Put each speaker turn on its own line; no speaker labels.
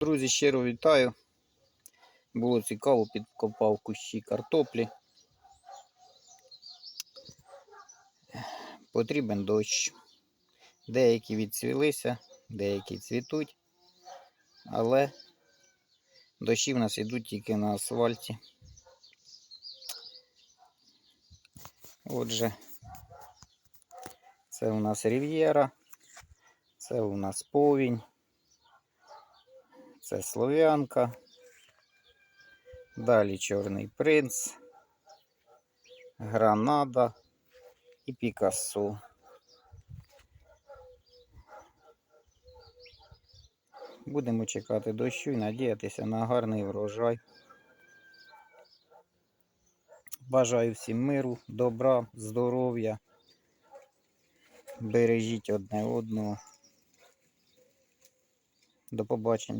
Друзі, щиро вітаю. Було цікаво, підкопав кущі картоплі. Потрібен дощ. Деякі відцвілися, деякі цвітуть, але дощі в нас йдуть тільки на асфальті. Отже, це у нас Рів'єра, це у нас повінь. Це Слов'янка. Далі Чорний принц, Гранада і Пікассо. Будемо чекати дощу і надіятися на гарний врожай. Бажаю всім миру, добра, здоров'я. Бережіть одне одного. До побачення.